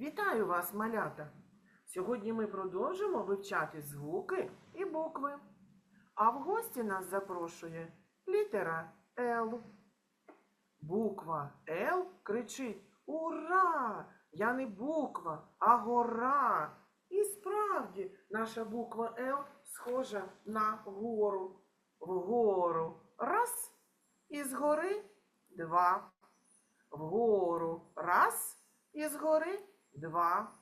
Вітаю вас, малята! Сьогодні ми продовжимо вивчати звуки і букви. А в гості нас запрошує літера Л. Буква Л кричить Ура! Я не буква, а гора. І справді наша буква Л схожа на гору. Вгору раз, і згори два. Вгору раз, і згори два.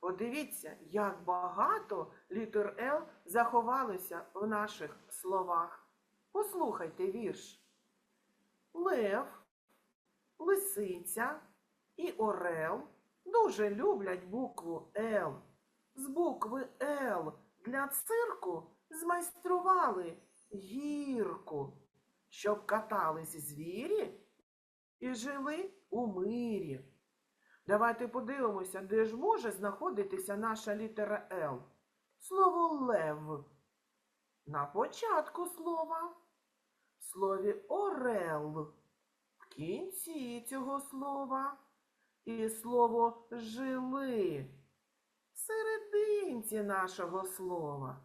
Подивіться, як багато літер Л заховалося в наших словах. Послухайте вірш. Лев, лисиця і орел дуже люблять букву Л. З букви Л для цирку змайстрували гірку, щоб катались звірі і жили у мирі. Давайте подивимося, де ж може знаходитися наша літера Л. Слово лев. На початку слова. В слові орел. В кінці цього слова. І слово жили. В серединці нашого слова.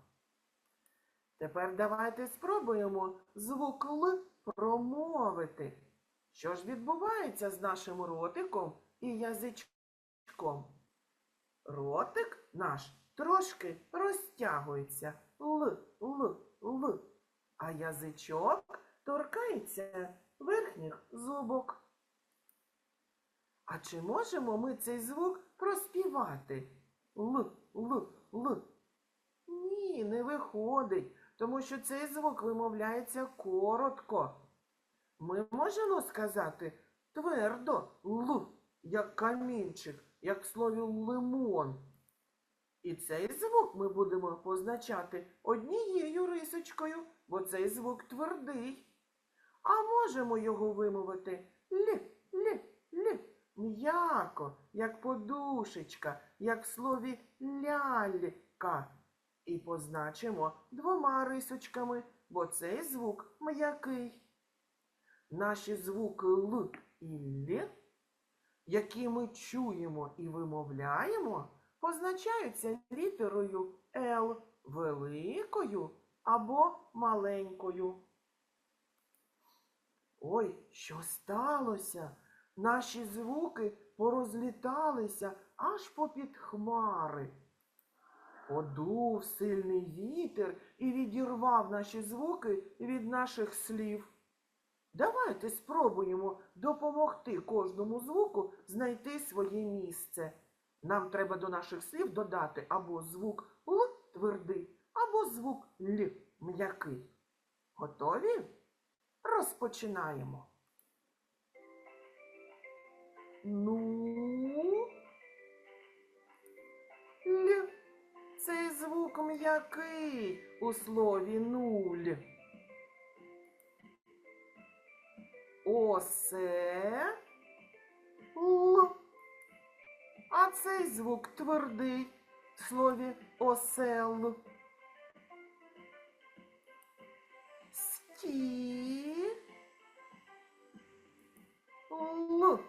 Тепер давайте спробуємо звук Л промовити. Що ж відбувається з нашим ротиком і язичком? Ротик наш трошки розтягується Л, Л, Л, а язичок торкається верхніх зубок. А чи можемо ми цей звук проспівати? Л, Л, Л. Ні, не виходить, тому що цей звук вимовляється коротко. Ми можемо сказати твердо Л, як камінчик, як в слові лимон. І цей звук ми будемо позначати однією рисочкою, бо цей звук твердий. А можемо його вимовити Л, Л, Л, м'яко, як подушечка, як в слові лялька. І позначимо двома рисочками, бо цей звук м'який. Наші звуки Л і Л, які ми чуємо і вимовляємо, позначаються літерою Л великою або маленькою. Ой, що сталося? Наші звуки порозліталися аж попід хмари. Подув сильний вітер і відірвав наші звуки від наших слів. Давайте спробуємо допомогти кожному звуку знайти своє місце. Нам треба до наших слів додати або звук Л твердий, або звук Л м'який. Готові? Розпочинаємо. Ну. Л. Цей звук м'який у слові нуль. Осе Л. А цей звук твердий в слові осел. Сті. Л.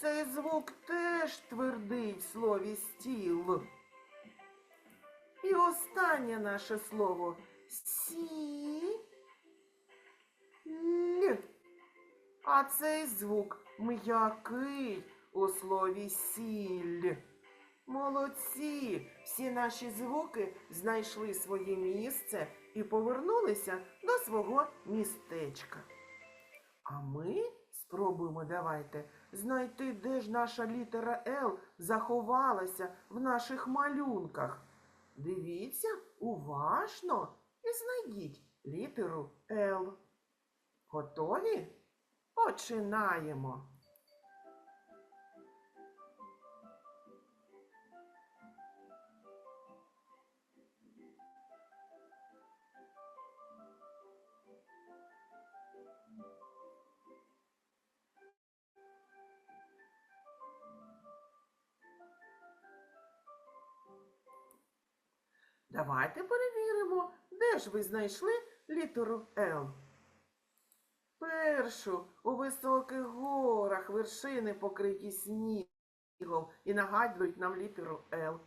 Цей звук теж твердий в слові стіл. І останнє наше слово сі. Л. А цей звук м'який у слові сіль. Молодці! Всі наші звуки знайшли своє місце і повернулися до свого містечка. А ми спробуємо давайте знайти, де ж наша літера Л заховалася в наших малюнках. Дивіться уважно і знайдіть літеру Л. Готові? Починаємо. Давайте перевіримо, де ж ви знайшли літеру Л. Першу у високих горах вершини покриті снігом. і нагадують нам літеру Л.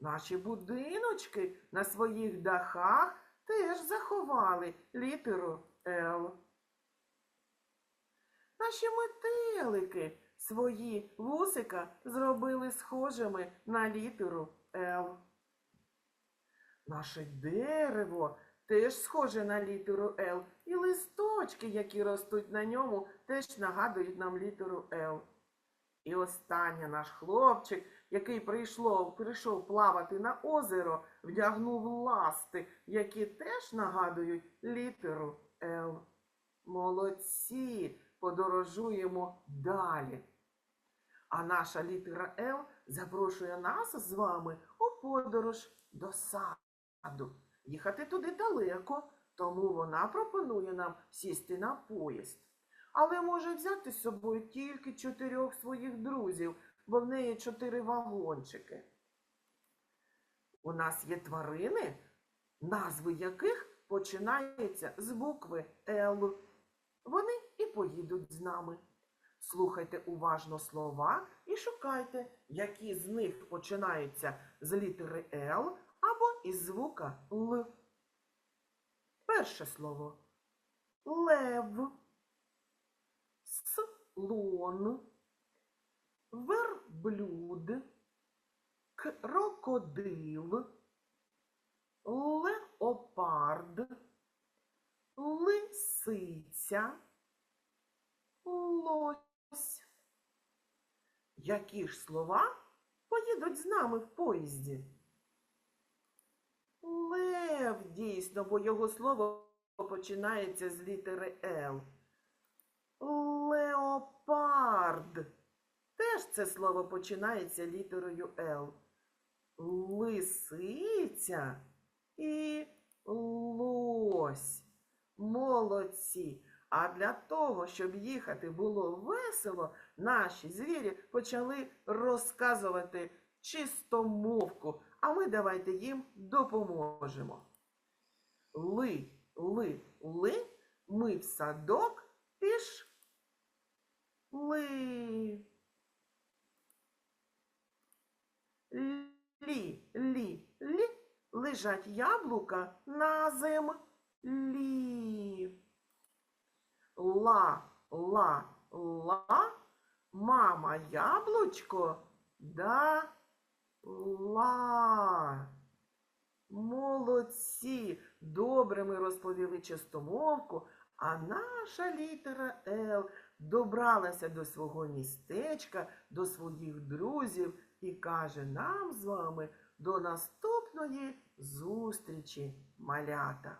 Наші будиночки на своїх дахах теж заховали літеру Л. Наші метелики свої вусика зробили схожими на літеру Л. Наше дерево теж схоже на літеру Л, і листочки, які ростуть на ньому, теж нагадують нам літеру Л. І останнє наш хлопчик, який прийшло, прийшов плавати на озеро, вдягнув ласти, які теж нагадують літеру Л. Молодці, подорожуємо далі. А наша літера Л запрошує нас з вами у подорож до саду. Їхати туди далеко, тому вона пропонує нам сісти на поїзд. Але може взяти з собою тільки чотирьох своїх друзів, бо в неї чотири вагончики. У нас є тварини, назви яких починаються з букви Л. Вони і поїдуть з нами. Слухайте уважно слова і шукайте, які з них починаються з літери Л або із звука Л. Перше слово. Лев, слон, верблюд, крокодил, леопард, лисиця, лось. Які ж слова поїдуть з нами в поїзді? Лев, дійсно, бо його слово починається з літери Л. Леопард. Теж це слово починається літерою Л. Лисиця і лось. Молодці. А для того, щоб їхати було весело, наші звірі почали розказувати чистомовку, а ми давайте їм допоможемо. Ли, ли, ли, ми в садок пішли. Лі, лі, лі, лежать яблука на землі. Ла, ла, ла, мама яблучко дала. Молодці! Добре ми розповіли чистомовку, а наша літера Л добралася до свого містечка, до своїх друзів і каже нам з вами до наступної зустрічі, малята.